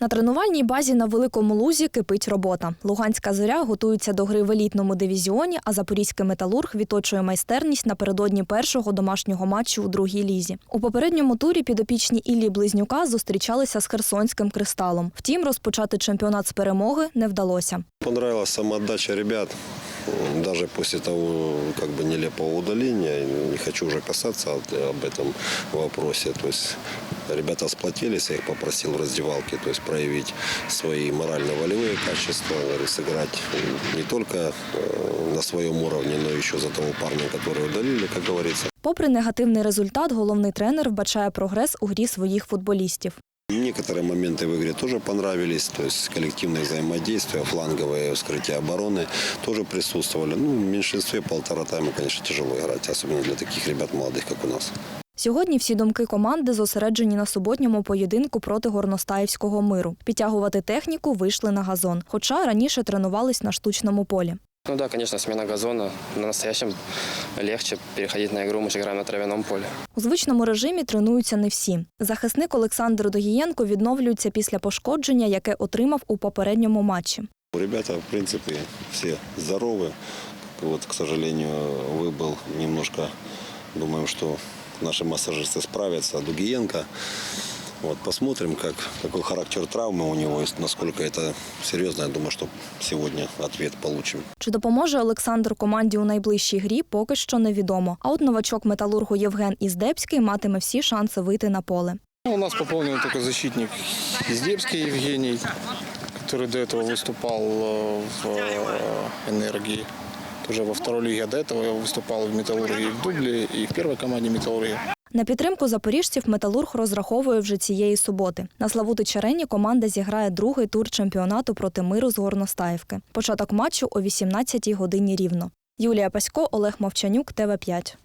На тренувальній базі на великому лузі кипить робота. Луганська зоря готується до гри в елітному дивізіоні, а запорізький металург відточує майстерність напередодні першого домашнього матчу у другій лізі. У попередньому турі підопічні Іллі Близнюка зустрічалися з херсонським кристалом. Втім, розпочати чемпіонат з перемоги не вдалося. Понравилась самоотдача ребят М, Даже после того как бы нелепого удаления, не хочу уже касаться от- об этом вопросе. То есть ребята сплотились, я их попросил в раздевалке, то есть проявить свои морально-волевые качества, говорю, сыграть не только э, на своем уровне, но еще за того парня, который удалили, как говорится. Попри негативний результат, головний тренер вбачає прогрес у грі своїх футболістів. Некоторые моменты в игре тоже понравились, то есть коллективное взаимодействие, фланговое вскрытие обороны тоже присутствовали. Ну, в меньшинстве полтора тайма, конечно, тяжело играть, особенно для таких ребят молодых, как у нас. Сьогодні всі думки команди зосереджені на суботньому поєдинку проти горностаївського миру. Підтягувати техніку вийшли на газон, хоча раніше тренувались на штучному полі. Ну да, конечно, смена газона. На настоящем легче переходить на игру. Мы же играем на травяном поле. У звичному режимі тренуються не всі. Захисник Олександр Догієнко відновлюється після пошкодження, яке отримав у попередньому матчі. Ребята, в принципе, все здоровы. Вот, к сожалению, выбыл немножко, думаем, что наши массажисты справятся. Дугиенко. Вот, посмотрим, как, какой характер травмы у него, и насколько это серьезно. Я думаю, что сегодня ответ получим. Чи допоможе Олександр команді у найближчій грі, поки що невідомо. А от новачок металургу Євген Іздебський матиме всі шанси вийти на поле. Ну, У нас пополнил только защитник Издебский Евгений, который до этого выступал э, в э, «Энергии». Уже во второй лиге, а до этого я выступал в «Металлургии» в Дубле и в первой команде «Металлургии». На підтримку запоріжців металург розраховує вже цієї суботи. На Славути арені команда зіграє другий тур чемпіонату проти миру з Горностаївки. Початок матчу о 18-й годині рівно. Юлія Пасько, Олег Мовчанюк, ТВ 5